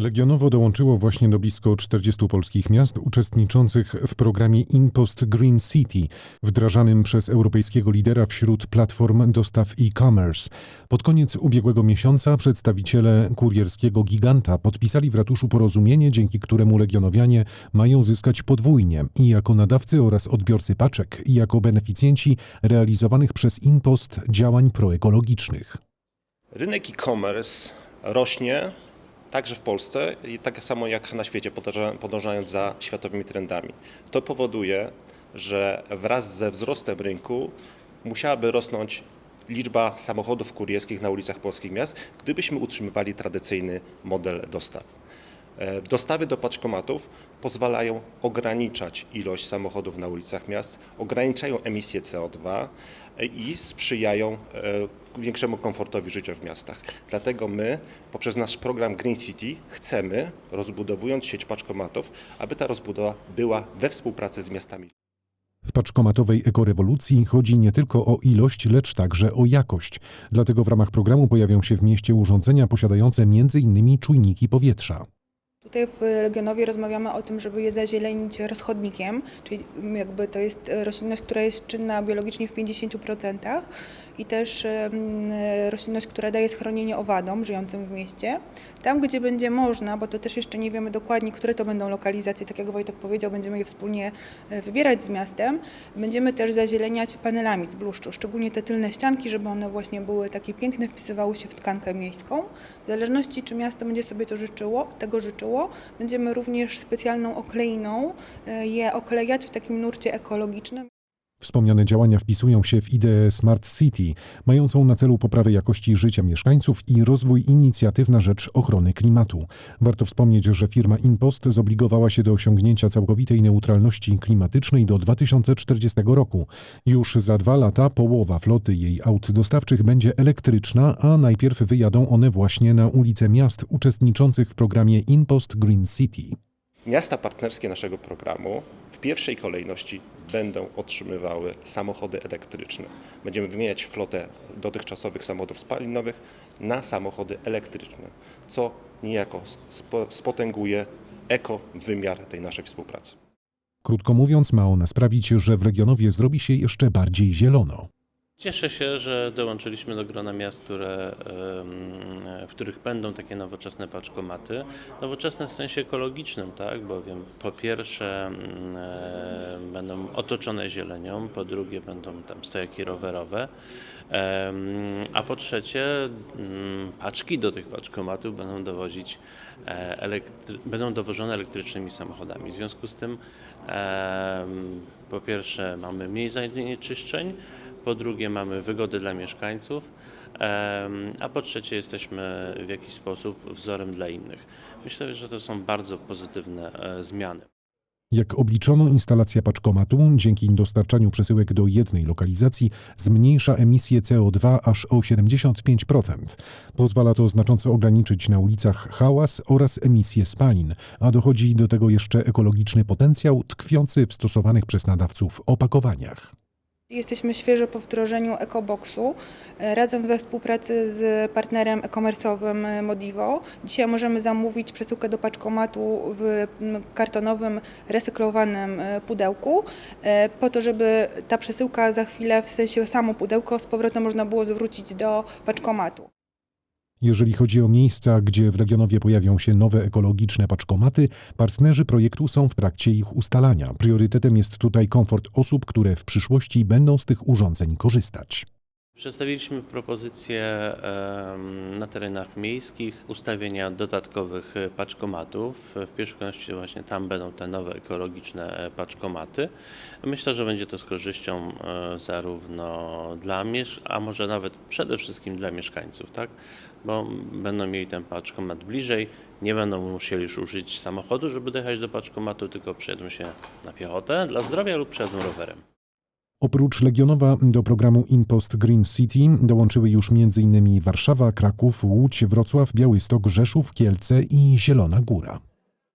Legionowo dołączyło właśnie do blisko 40 polskich miast uczestniczących w programie InPost Green City, wdrażanym przez europejskiego lidera wśród platform dostaw e-commerce. Pod koniec ubiegłego miesiąca przedstawiciele kurierskiego giganta podpisali w ratuszu porozumienie, dzięki któremu legionowianie mają zyskać podwójnie i jako nadawcy oraz odbiorcy paczek, i jako beneficjenci realizowanych przez InPost działań proekologicznych. Rynek e-commerce rośnie także w Polsce i tak samo jak na świecie, podąża- podążając za światowymi trendami. To powoduje, że wraz ze wzrostem rynku musiałaby rosnąć liczba samochodów kurierskich na ulicach polskich miast, gdybyśmy utrzymywali tradycyjny model dostaw. E, Dostawy do paczkomatów pozwalają ograniczać ilość samochodów na ulicach miast, ograniczają emisję CO2 e, i sprzyjają e, większemu komfortowi życia w miastach. Dlatego my poprzez nasz program Green City chcemy, rozbudowując sieć paczkomatów, aby ta rozbudowa była we współpracy z miastami. W paczkomatowej ekorewolucji chodzi nie tylko o ilość, lecz także o jakość. Dlatego w ramach programu pojawią się w mieście urządzenia posiadające m.in. czujniki powietrza. W Legionowie rozmawiamy o tym, żeby je zazielenić rozchodnikiem, czyli jakby to jest roślinność, która jest czynna biologicznie w 50% i też roślinność, która daje schronienie owadom żyjącym w mieście. Tam, gdzie będzie można, bo to też jeszcze nie wiemy dokładnie, które to będą lokalizacje, tak jak Wojtek powiedział, będziemy je wspólnie e, wybierać z miastem. Będziemy też zazieleniać panelami z bluszczu, szczególnie te tylne ścianki, żeby one właśnie były takie piękne, wpisywały się w tkankę miejską. W zależności, czy miasto będzie sobie to życzyło, tego życzyło, będziemy również specjalną okleiną e, je oklejać w takim nurcie ekologicznym. Wspomniane działania wpisują się w ideę Smart City, mającą na celu poprawę jakości życia mieszkańców i rozwój inicjatyw na rzecz ochrony klimatu. Warto wspomnieć, że firma InPost zobligowała się do osiągnięcia całkowitej neutralności klimatycznej do 2040 roku. Już za dwa lata połowa floty jej aut dostawczych będzie elektryczna, a najpierw wyjadą one właśnie na ulice miast uczestniczących w programie InPost Green City. Miasta partnerskie naszego programu w pierwszej kolejności będą otrzymywały samochody elektryczne. Będziemy wymieniać flotę dotychczasowych samochodów spalinowych na samochody elektryczne, co niejako spo- spotęguje eko-wymiar tej naszej współpracy. Krótko mówiąc, ma ona sprawić, że w Legionowie zrobi się jeszcze bardziej zielono. Cieszę się, że dołączyliśmy do grona miast, które, w których będą takie nowoczesne paczkomaty. Nowoczesne w sensie ekologicznym, tak? bowiem po pierwsze mm, e, będą otoczone zielenią, po drugie będą tam stojaki rowerowe, a po trzecie mm, paczki do tych paczkomatów będą dowozić e, będą dowożone elektrycznymi samochodami. W związku z tym po pierwsze mamy mniej zanieczyszczeń, po drugie mamy wygody dla mieszkańców, a po trzecie jesteśmy w jakiś sposób wzorem dla innych. Myślę, że to są bardzo pozytywne e, zmiany. Jak obliczono, instalacja paczkomatu dzięki dostarczaniu przesyłek do jednej lokalizacji zmniejsza emisję CO2 aż o 75%. Pozwala to znacząco ograniczyć na ulicach hałas oraz emisję spalin, a dochodzi do tego jeszcze ekologiczny potencjał tkwiący w stosowanych przez nadawców opakowaniach. Jesteśmy świeżo po wdrożeniu EcoBoxu e, razem we współpracy z partnerem e-commerce'owym e, Modivo. Dzisiaj możemy zamówić przesyłkę do paczkomatu w kartonowym, recyklowanym e, pudełku, po to, żeby ta przesyłka za chwilę, w sensie samo pudełko, z powrotem można było zwrócić do paczkomatu. Jeżeli chodzi o miejsca, gdzie w Legionowie pojawią się nowe ekologiczne paczkomaty, partnerzy projektu są w trakcie ich ustalania. Priorytetem jest tutaj komfort osób, które w przyszłości będą z tych urządzeń korzystać. Przedstawiliśmy propozycję na terenach miejskich ustawienia dodatkowych e, paczkomatów. W pierwszej kolejności właśnie tam będą te nowe ekologiczne e, paczkomaty. Myślę, że będzie to z korzyścią e, zarówno dla miesz, a może nawet przede wszystkim dla mieszkańców, tak? Bo będą mieli ten paczkomat bliżej, nie będą musieli już użyć samochodu, żeby dojechać do paczkomatu, tylko przyjedą się na piechotę dla zdrowia lub przyjadą rowerem. Oprócz Legionowa do programu InPost Green City dołączyły już m.in. Warszawa, Kraków, Łódź, Wrocław, Białystok, Rzeszów, Kielce i Zielona Góra.